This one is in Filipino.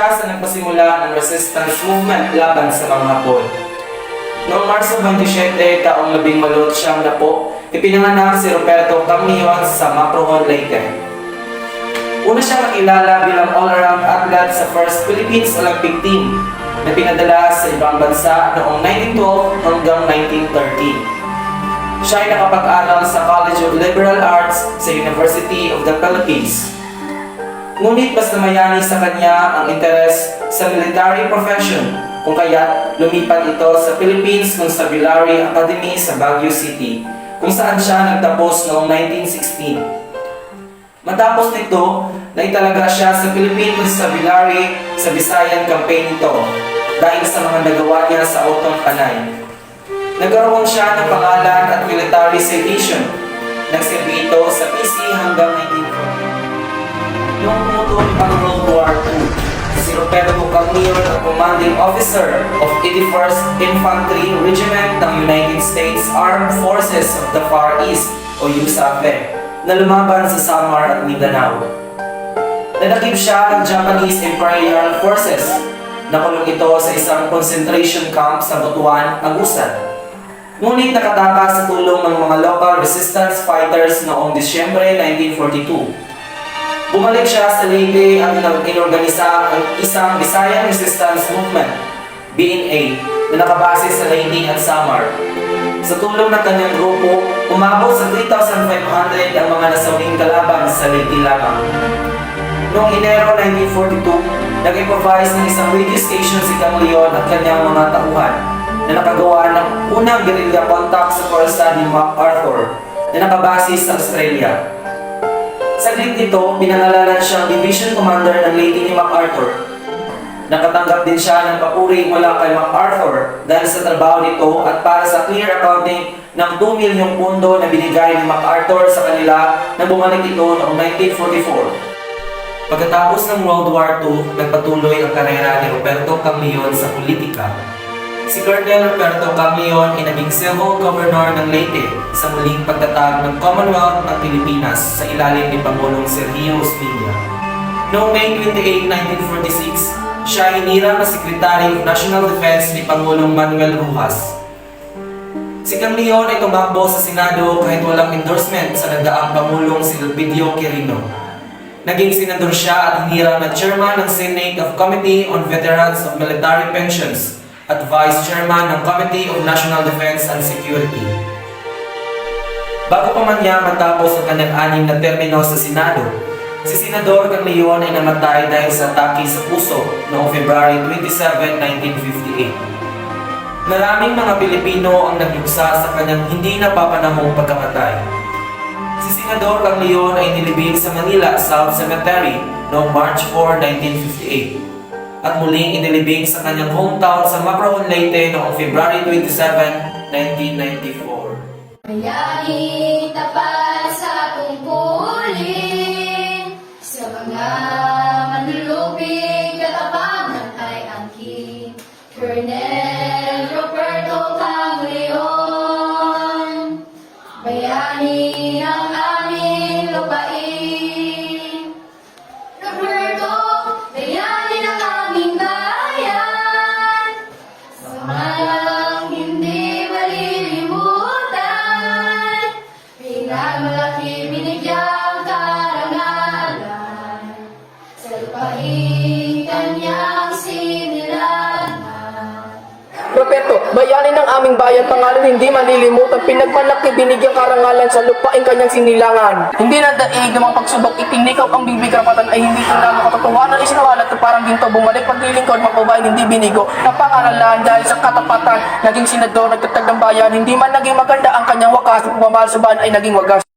siya sa nagpasimula ng resistance movement laban sa mga Hapon. Noong Marso 27, taong labing malot siyang na po, ipinanganak si Roberto Camion sa Macrohon, Leyte. Una siyang nakilala bilang all-around athlete sa First Philippines Olympic Team na pinadala sa ibang bansa noong 1912 hanggang 1913. Siya ay nakapag-aral sa College of Liberal Arts sa University of the Philippines. Ngunit mas namayani sa kanya ang interes sa military profession kung kaya lumipat ito sa Philippines Constabulary Academy sa Baguio City kung saan siya nagtapos noong 1916. Matapos nito, naitalaga siya sa Philippine Constabulary sa Visayan campaign nito dahil sa mga nagawa niya sa Otong Panay. Nagkaroon siya ng pangalan at military citation. Nagsilbi ito sa PC hanggang 1940. Noong pumutol ang World War II, si Roberto Camillo ang commanding officer of 81st Infantry Regiment ng United States Armed Forces of the Far East o USAFE na lumaban sa Samar at Mindanao. Nanakip siya ng Japanese Imperial Forces. Nakulong ito sa isang concentration camp sa Butuan, Agusan. Ngunit nakatakas sa tulong ng mga local resistance fighters noong Disyembre 1942. Bumalik siya sa Leyte at inorganisa ang isang Visayan Resistance Movement, BNA, na nakabase sa Leyte at Samar. Sa tulong ng kanyang grupo, umabot sa 3,500 ang mga nasawing kalaban sa Leyte lamang. Noong Enero 1942, nag-improvise ng isang radio station si Kang Leon at kanyang mga tauhan na nakagawa ng unang guerrilla contact sa Foresta ni MacArthur na nakabase sa Australia. Saglit nito, pinangalanan siyang Division Commander ng Leyte ni MacArthur. Nakatanggap din siya ng papuri mula kay MacArthur dahil sa trabaho nito at para sa clear accounting ng 2 milyong pundo na binigay ni MacArthur sa kanila na bumalik ito noong 1944. Pagkatapos ng World War II, nagpatuloy ang karera ni Roberto Camillon sa politika. Si Colonel Roberto Camillon ay naging civil governor ng Leyte sa muling pagtatag ng Commonwealth ng Pilipinas sa ilalim ni Pangulong Sergio Osmeña. Noong May 28, 1946, siya ay hinirang na Secretary of National Defense ni Pangulong Manuel Rojas. Si Camillon ay tumakbo sa Senado kahit walang endorsement sa nagdaang Pangulong si Elpidio Quirino. Naging senador siya at hinirang na chairman ng Senate of Committee on Veterans of Military Pensions at vice chairman ng Committee of National Defense and Security. Bago pa man niya matapos ang kanyang anim na termino sa Senado, si Senador Leon ay namatay dahil sa atake sa puso noong February 27, 1958. Maraming mga Pilipino ang nagdugsa sa kanyang hindi napapanahong pagkamatay. Si Senador Kang Leon ay nilibing sa Manila South Cemetery noong March 4, 1958 at muling inilibing sa kanyang hometown sa Macrohon, Leyte noong February 27, 1994. Bayani tapat sa tungkulin Sa mga manlulupig katapangan ay angkin Colonel Roberto Camleon Bayani ng aming lupain Roberto, bayani ng aming bayan, pangalan hindi malilimutan, pinagmalaki binigyang karangalan sa lupaing kanyang sinilangan. Hindi na daig ng mga pagsubok, itinikaw ang bibig karapatan ay hindi tinamo katotohanan isinawalat na parang ginto bumalik paglilingkod, mapabayan hindi binigo. Napangaralan dahil sa katapatan, naging senador, nagtatag ng bayan, hindi man naging maganda ang kanyang wakas, pagmamahal sa ay naging wagas.